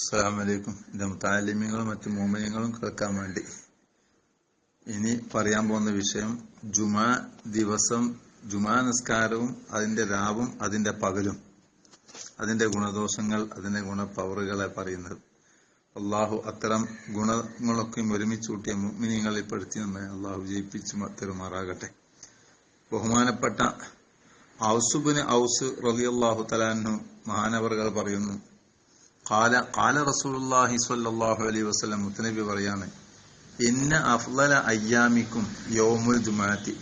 അസ്സലാമലൈക്കും. എന്റെ മുത്താലിമ്യങ്ങളും മറ്റു മോമിനങ്ങളും കേൾക്കാൻ വേണ്ടി. ഇനി പറയാൻ പോകുന്ന വിഷയം ജുമാ ദിവസം ജുമാ നിസ്കാരവും അതിന്റെ രാവും അതിന്റെ പകലും. അതിന്റെ ഗുണദോഷങ്ങൾ അതിന്റെ ഗുണപവറുകളെ പറയുന്നത്. അള്ളാഹു അത്തരം ഗുണങ്ങളൊക്കെ ഒരുമിച്ച് കൂട്ടിയ മുഗ്മിനികളിൽ പെടുത്തി നമ്മെ അള്ളാഹു ജയിപ്പിച്ച് തെരുമാറാകട്ടെ. ബഹുമാനപ്പെട്ട ഔസുബിന് ഔസ് റളിയല്ലാഹു തലാന്നു മഹാനവറുകൾ പറയുന്നു കാല കാല റസൂലുള്ളാഹി സ്വല്ലല്ലാഹു അലൈഹി വസല്ലം മുത്തനബി പറയാണ് ഇന്ന അഫ്ലല അയ്യാമിക്കും യൗമുൽ ജുമാഅത്തി.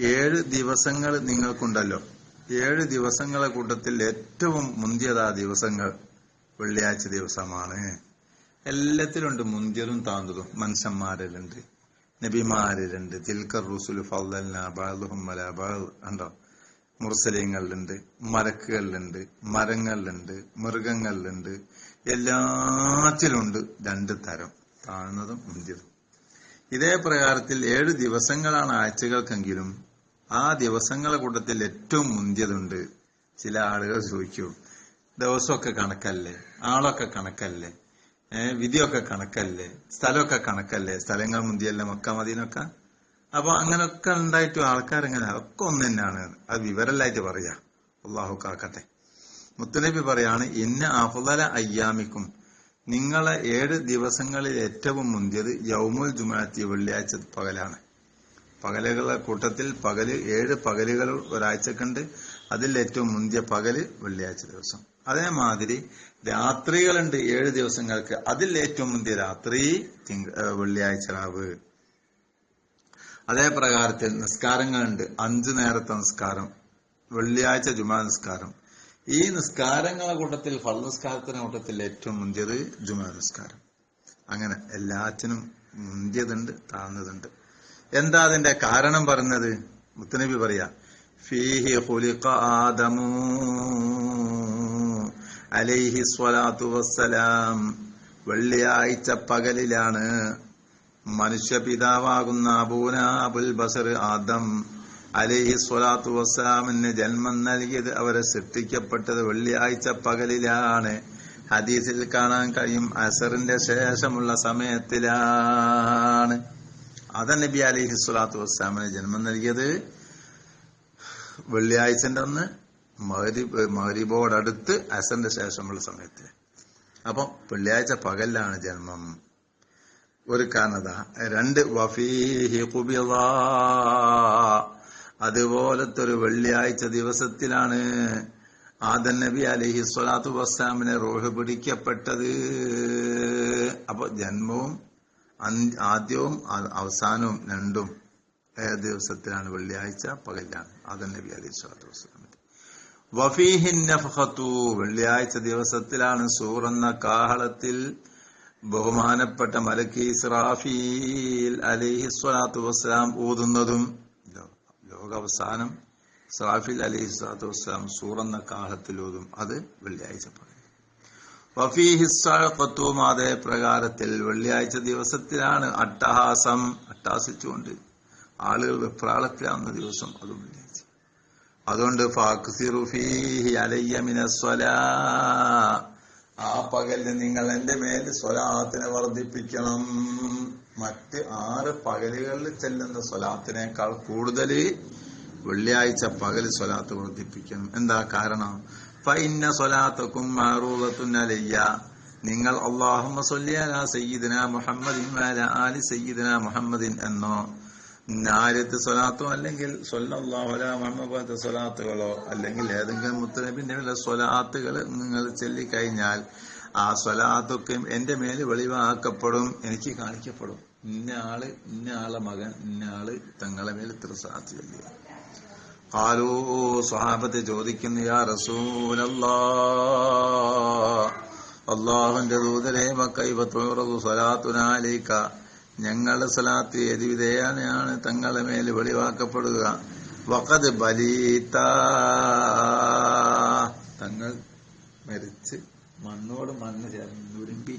ഏഴ് ദിവസങ്ങൾ നിങ്ങൾക്കുണ്ടല്ലോ. ഏഴ് ദിവസങ്ങളെ കൂട്ടത്തിൽ ഏറ്റവും മുന്തിയതാ ദിവസങ്ങൾ വെള്ളിയാഴ്ച ദിവസമാണ്. എല്ലാത്തിലുണ്ട് മുന്തിയതും താന്തതും. മനുഷ്യന്മാരിലുണ്ട്. നബിമാരിലുണ്ട്. തിൽക്കർ റുസുൽ ഫല്ലൽന ബഅദുഹും അലാ ബഅദ്. ഉണ്ടോ മുർസലിങ്ങളിലുണ്ട് മരക്കുകളിലുണ്ട് മരങ്ങളിലുണ്ട് മൃഗങ്ങളിലുണ്ട്. എല്ലാത്തിലുണ്ട് രണ്ട് തരം താഴ്ന്നതും മുന്തിയതും ഇതേ പ്രകാരത്തിൽ ഏഴ് ദിവസങ്ങളാണ് ആഴ്ചകൾക്കെങ്കിലും ആ ദിവസങ്ങളെ കൂട്ടത്തിൽ ഏറ്റവും മുന്തിയതുണ്ട് ചില ആളുകൾ ചോദിക്കൂ ദിവസമൊക്കെ കണക്കല്ലേ? ആളൊക്കെ കണക്കല്ലേ? വിധിയൊക്കെ കണക്കല്ലേ? സ്ഥലമൊക്കെ കണക്കല്ലേ? സ്ഥലങ്ങൾ മുന്തിയല്ലേ? മക്ക മദീനൊക്കെ? അപ്പൊ അങ്ങനൊക്കെ ഉണ്ടായിട്ടും ആൾക്കാരെങ്ങനെ അതൊക്കെ ഒന്ന് തന്നെയാണ് അത് വിവരല്ലായിട്ട് പറയാ. അള്ളാഹു കാക്കട്ടെ. മുത്തനബി പറയാണ് ഇന്ന അഫുദല അയ്യാമിക്കും. നിങ്ങളെ ഏഴ് ദിവസങ്ങളിൽ ഏറ്റവും മുന്തിയത് യൗമുൽ ജുമാഅത്തി വെള്ളിയാഴ്ച പകലാണ്. പകലുകളുടെ കൂട്ടത്തിൽ പകൽ ഏഴ് പകലുകൾ ഒരാഴ്ചക്കുണ്ട്. അതിൽ ഏറ്റവും മുന്തിയ പകൽ വെള്ളിയാഴ്ച ദിവസം. അതേമാതിരി രാത്രികളുണ്ട് ഏഴ് ദിവസങ്ങൾക്ക്. അതിൽ ഏറ്റവും മുന്തിയ രാത്രി വെള്ളിയാഴ്ച രാവ്. അതേ പ്രകാരത്തിൽ നിസ്കാരങ്ങളുണ്ട്. അഞ്ചു നേരത്തെ നിസ്കാരം വെള്ളിയാഴ്ച ജുമാ നിസ്കാരം. ഈ നിസ്കാരങ്ങളെ കൂട്ടത്തിൽ ഫൽ നിസ്കാരത്തിന്റെ കൂട്ടത്തിൽ ഏറ്റവും മുന്തിയത് ജുമാ നിസ്കാരം. അങ്ങനെ എല്ലാറ്റിനും മുന്തിയതുണ്ട് താഴ്ന്നതുണ്ട്. എന്താ അതിന്റെ കാരണം പറഞ്ഞത്? മുത്തനബി പറയാ ഫീഹി ഖുലിഖ ആദമു അലൈഹി സ്വലാത്തു വസ്സലാം. വെള്ളിയാഴ്ച പകലിലാണ് മനുഷ്യപിതാവാകുന്ന അബൂന അബുൽ ബസർ ആദം അലേഹി സ്വലാത്തു വസ്സലാമിന് ജന്മം നൽകിയത് അവരെ സൃഷ്ടിക്കപ്പെട്ടത് വെള്ളിയാഴ്ച പകലിലാണ്. ഹദീസിൽ കാണാൻ കഴിയും അസറിന്റെ ശേഷമുള്ള സമയത്തിലാണ്. അത നബി അലിഹി സ്വലാത്തു വസ്സലാമിന് ജന്മം നൽകിയത്. വെള്ളിയാഴ്ചന്റെ അന്ന് മഹരിബോടടുത്ത് അസറിന്റെ ശേഷമുള്ള സമയത്ത്. അപ്പൊ വെള്ളിയാഴ്ച പകലിലാണ് ജന്മം. ഒരു കാനത. രണ്ട് വഫീഹി കുബിള അതുപോലത്തെ ഒരു വെള്ളിയാഴ്ച ദിവസത്തിലാണ് ആദൻ നബി അലഹി സ്വലാത്തു വസ്ലാമിനെ റോഹ് പിടിക്കപ്പെട്ടത്. അപ്പൊ ജന്മവും ആദ്യവും അവസാനവും രണ്ടും ഏത് ദിവസത്തിലാണ് വെള്ളിയാഴ്ച പകലാണ് ആദൻ നബി അലഹി സ്വലാത്തു വസ്ലാമിന്റെ വഫീഹിൻ വെള്ളിയാഴ്ച ദിവസത്തിലാണ് സൂറന്ന കാഹളത്തിൽ ബഹുമാനപ്പെട്ട മലക്കി ഇസ്രാഫീൽ അലിഹി സ്വലാത്തു വസ്സലാം ഊതുന്നതും ലോകാവസാനം ഇസ്രാഫിൽ അലിഹി സ്വലാത്തു വസ്സലാം സൂറന്ന കാഹത്തിൽ ഊതും. അത് വെള്ളിയാഴ്ച പറയും. വഫീഹിസ്വത്തും അതേ പ്രകാരത്തിൽ വെള്ളിയാഴ്ച ദിവസത്തിലാണ് അട്ടഹാസം അട്ടാസിച്ചുകൊണ്ട് ആളുകൾ വെപ്രാളത്തിലാവുന്ന ദിവസം അതും വെള്ളിയാഴ്ച. അതുകൊണ്ട് ഫാക്സിറുഫീഹി അലയ്യമിനസ്വലാ ആ പകലിൽ നിങ്ങൾ എന്റെ മേൽ സ്വലാത്തിനെ വർദ്ധിപ്പിക്കണം. മറ്റ് ആറ് പകലുകളിൽ ചെല്ലുന്ന സ്വലാത്തിനേക്കാൾ കൂടുതൽ വെള്ളിയാഴ്ച പകൽ സ്വലാത്ത് വർദ്ധിപ്പിക്കണം. എന്താ കാരണം? ഫൈന്ന സ്വലാത്തക്കും മാറൂലത്തുന്നലയ്യ നിങ്ങൾ അള്ളാഹുമ്മ സൊല്ലിയാല സയ്യിദിന മുഹമ്മദിൻ ആലി സയ്യിദിന മുഹമ്മദിൻ എന്നോ നാലത്ത് സ്വലാത്തോ അല്ലെങ്കിൽ സൊല്ലാഹുല മുഹമ്മദ് സ്വലാത്തുകളോ അല്ലെങ്കിൽ ഏതെങ്കിലും മുത്തനബിന്റെ വല്ല സ്വലാത്തുകൾ നിങ്ങൾ ചൊല്ലിക്കഴിഞ്ഞാൽ ആ സ്വലാത്തൊക്കെയും എന്റെ മേൽ വെളിവാക്കപ്പെടും എനിക്ക് കാണിക്കപ്പെടും. ഇന്ന ആൾ ഇന്ന ആളെ മകൻ ഇന്ന ആൾ തങ്ങളെ മേൽ ഇത്ര സ്വലാത്ത് ചൊല്ലി കാലോ സ്വഹാബത്തെ ചോദിക്കുന്നു യാ റസൂലല്ലാ അള്ളാഹുന്റെ ദൂതരെ മക്കൈവത്തോറതു സ്വലാത്തുനാലേക്ക ഞങ്ങളുടെ സ്വലാത്ത് ഏത് തങ്ങളെ മേൽ വെളിവാക്കപ്പെടുക? വക്കത് ബലീത്ത തങ്ങൾ മരിച്ച് മണ്ണോട് മണ്ണ് ചേർന്ന് നുരുമ്പി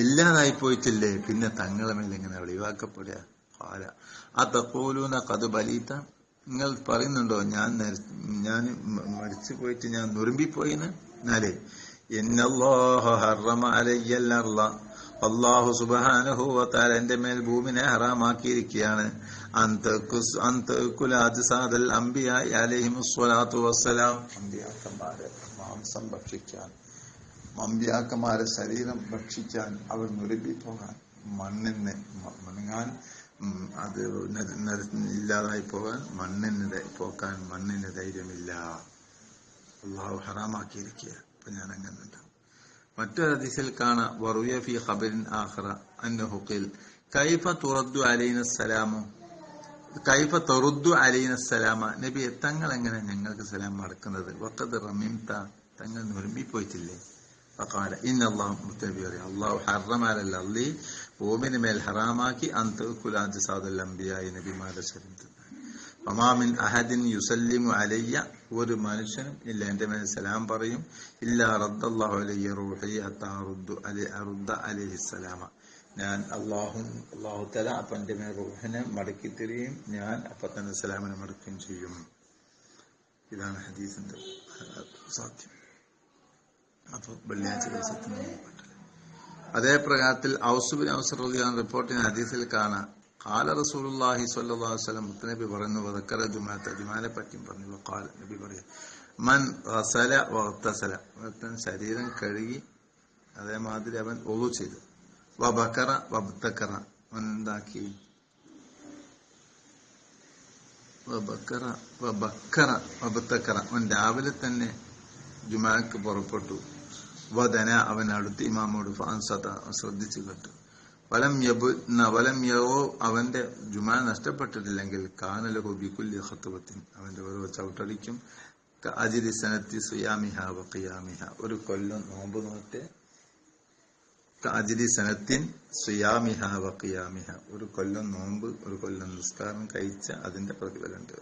എല്ലാതായി പോയിട്ടില്ലേ? പിന്നെ തങ്ങളെ മേൽ ഇങ്ങനെ വെളിവാക്കപ്പെടുക? പാല ആ തക്കോലൂന കത് ബലീത്ത നിങ്ങൾ പറയുന്നുണ്ടോ ഞാൻ ഞാൻ മരിച്ചു പോയിട്ട് ഞാൻ നുരുമ്പിപ്പോയിന്ന്? എന്നാലേ ഇന്നല്ലാഹ ഹറമ അള്ളാഹു സുബ്ഹാനഹു വതആല എന്റെ മേൽ ഭൂമിനെ ഹറാമാക്കിയിരിക്കുകയാണ്. അന്തകുസ് അന്തകുലാജിസാദൽ അംബിയ അലൈഹിമുസ് സ്വലാത്തു വസ്സലാം. അമ്പിയാക്കന്മാരെ മാംസം ഭക്ഷിക്കാൻ അമ്പിയാക്കന്മാരെ ശരീരം ഭക്ഷിക്കാൻ അവർ പോകാൻ മണ്ണിന് മണങ്ങാൻ അത് ഇല്ലാതായി പോകാൻ മണ്ണിന് പോക്കാൻ മണ്ണിന് ധൈര്യമില്ല. അള്ളാഹു ഹറാമാക്കിയിരിക്കുക അപ്പൊ ഞാൻ അങ്ങനെ ഉണ്ടാവും മറ്റൊരു ഹദീസിൽ കാണാം വറുയ ഫി ഖബറിൻ ആഖറ അന്നഹു ഖിൽ കൈഫ തുറദ്ദു അലൈന സലാമു കൈഫ തുറദ്ദു അലൈന സലാമ നബി തങ്ങൾ എങ്ങനെ ഞങ്ങൾക്ക് സലാം മടക്കുന്നത് വഖദ് റമിംത തങ്ങൾ നുരുമ്പി പോയിട്ടില്ലേ فقال إن الله متبر الله حرم على الأرض ومن മേൽ ഹറാമാക്കി അന്ത കുലാജസാദൽ അംബിയായ നബിമാരുടെ ശരീരത്തിൽ ഒമാമിൻ അഹദിൻ യുസല്ലിമു അലയ്യ ഒരു മനുഷ്യനും ഇല്ല. എന്റെ മേൽ സലാം പറയും ഇല്ല റദ്ദല്ലാഹു അലയ്യ റൂഹി അറുദ്ദു അലി അറുദ്ദ അലൈഹിസ്സലാമ ഞാൻ അള്ളാഹും അള്ളാഹു തല അപ്പൊ എന്റെ മേൽ റൂഹിനെ മടക്കി തരികയും ഞാൻ അപ്പൊ തന്നെ സലാമിനെ മടക്കുകയും ചെയ്യും. ഇതാണ് ഹദീസിന്റെ സാധ്യം. അപ്പൊ വെള്ളിയാഴ്ച ദിവസത്തിന് അതേ പ്രകാരത്തിൽ ഔസുബിൻ ഔസർ റിപ്പോർട്ടിന് ഹദീസിൽ കാണാം. കാല റസൂലുള്ളാഹി സ്വല്ലല്ലാഹു അലൈഹി വസല്ലം മുത്തനബി പറയുന്നു വദക്കറ ജുമാഅത്ത് ജുമാനെ പറ്റിയും പറഞ്ഞു. കാല നബി പറയാ മൻ ഗസല വഗ്തസല ഒരുത്തൻ ശരീരം കഴുകി അതേമാതിരി അവൻ ഒളു ചെയ്തു. വബക്കറ വബ്തക്കറ. അവൻ എന്താക്കി? വബക്കറ വബക്കറ വബ്തക്കറ. അവൻ രാവിലെ തന്നെ ജുമാക്ക് പുറപ്പെട്ടു. വദന അവൻ അടുത്ത് ഇമാമോട് ഫാൻസത ശ്രദ്ധിച്ചു കേട്ടു. വലം യബു വലം യവോ അവന്റെ ജുമാ നഷ്ടപ്പെട്ടിട്ടില്ലെങ്കിൽ കാനലഹു ബിക്കുല്ലി ഹത്തുവത്തിൻ അവന്റെ ഓരോ ചവിട്ടടിക്കും. അജിരി സനത്തി സുയാമിഹ വക്കിയാമിഹ ഒരു കൊല്ലം നോമ്പ് നോറ്റ്. അജിരി സനത്തിൻ സുയാമിഹ വക്കിയാമിഹ ഒരു കൊല്ലം നോമ്പ് ഒരു കൊല്ലം നിസ്കാരം കഴിച്ച അതിന്റെ പ്രതിഫലമുണ്ട്.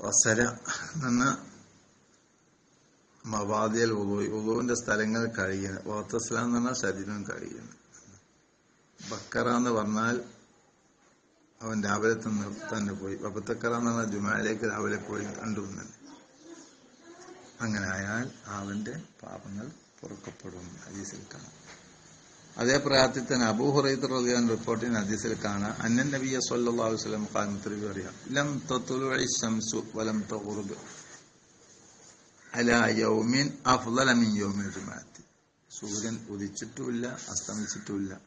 വസര എന്ന മവാദിയൽ ഉളു ഉളുവിന്റെ സ്ഥലങ്ങൾ കഴിയുന്നത് വാത്തസ്ലാം എന്ന് പറഞ്ഞാൽ ശരീരം കഴിയുന്നത് ബക്കറ എന്ന് പറഞ്ഞാൽ അവൻ രാവിലെ തന്നെ തന്നെ പോയി. വബത്തക്കറ എന്ന് പറഞ്ഞാൽ ജുമാലേക്ക് രാവിലെ പോയി കണ്ടുവന്നത് അങ്ങനെ ആയാൽ അവന്റെ പാപങ്ങൾ പൊറുക്കപ്പെടും ഹദീസിൽ കാണാം. അതേ പ്രായത്തിൽ തന്നെ അബൂഹുറൈത്ത് റളിയാൻ റിപ്പോർട്ടിന് ഹദീസിൽ കാണാം അന്നൻ നബിയ സല്ലല്ലാഹു അലൈഹി വസല്ലം മുത്തലിബി പറയാം ലം ശംസു വലം തഗ്റുബ്. അലാ യൗമിൻ അഫ്ലമിൻ യൗമിൽ ജുമാഅത്തി. സൂര്യൻ ഉദിച്ചിട്ടുമില്ല അസ്തമിച്ചിട്ടുമില്ല.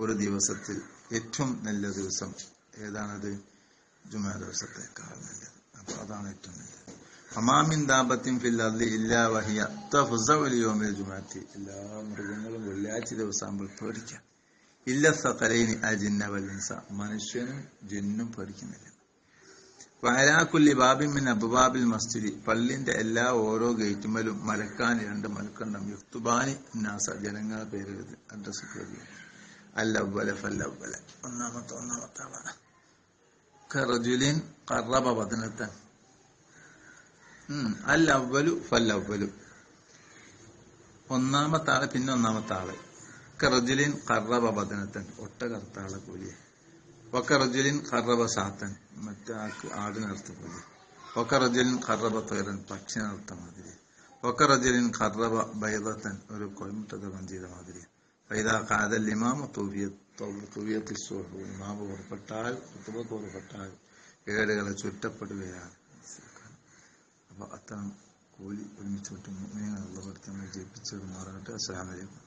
ഒരു ദിവസത്തിൽ ഏറ്റവും നല്ല ദിവസം ഏതാണത്? ജുമാ ദിവസത്തേക്കാൾ നല്ലത്. അപ്പൊ അതാണ് ഏറ്റവും നല്ലത്. അമാമിൻ ദാബത്തിൻ ഫിൽ അർളി ഇല്ലാ വഹിയ യോമിൽ ജുമാഅത്തി. എല്ലാ മൃഗങ്ങളും വെള്ളിയാഴ്ച ദിവസം ആകുമ്പോൾ പേടിക്കാം ഇല്ല സഖലൈനി അജിന്ന വലിൻസ മനുഷ്യനും ജിന്നും പേടിക്കുന്നില്ല. വയലാക്കുല്ലി ബാബിമിൻ അബുബാബിൽ മസ്ജിദി. പള്ളിന്റെ എല്ലാ ഓരോ ഗേറ്റുമലും മലക്കാൻ രണ്ട് മലക്കണ്ടം യുക്തുബാനി നാസ ജനങ്ങളെ പേരെഴുതി അഡ്രസ് അല്ലവല ഒന്നാമത്തെ ഒന്നാമത്തെ ആളാണ് കറജുലിൻ കറബ പതിനെത്തൻ ഒന്നാമത്തെ ആൾ പിന്നെ ഒന്നാമത്തെ ആൾ കറജുലിൻ കറബ പതിനെത്തൻ ഒട്ട കറുത്താളെ കൂലിയെ. വക്കറജുലിൻ ഖറബ സാത്തൻ. മറ്റാൾക്ക് ആടിനർത്ഥം പോലെ. ഒക്കറജലിൻ കറബ തേറൻ പക്ഷിനർത്ഥം മാതിരി. ഒക്കറജലിൻ കറബ ബൈദത്തൻ ഒരു കൊയമുട്ടതം ചെയ്ത മാതിരി. ഫൈദാ കാതൽ ഇമാമ തുവിയത്തി ഇമാമ പുറപ്പെട്ടാൽ കുത്തുബ പുറപ്പെട്ടാൽ ഏടുകളെ ചുറ്റപ്പെടുകയാണ്. അപ്പൊ അത്തരം കൂലി ഒരുമിച്ച് മുഅ്മിനീങ്ങളെ അല്ലാഹു നമ്മൾ ജയിപ്പിച്ചു മാറട്ടെ അസ്സാം അലൈക്കും.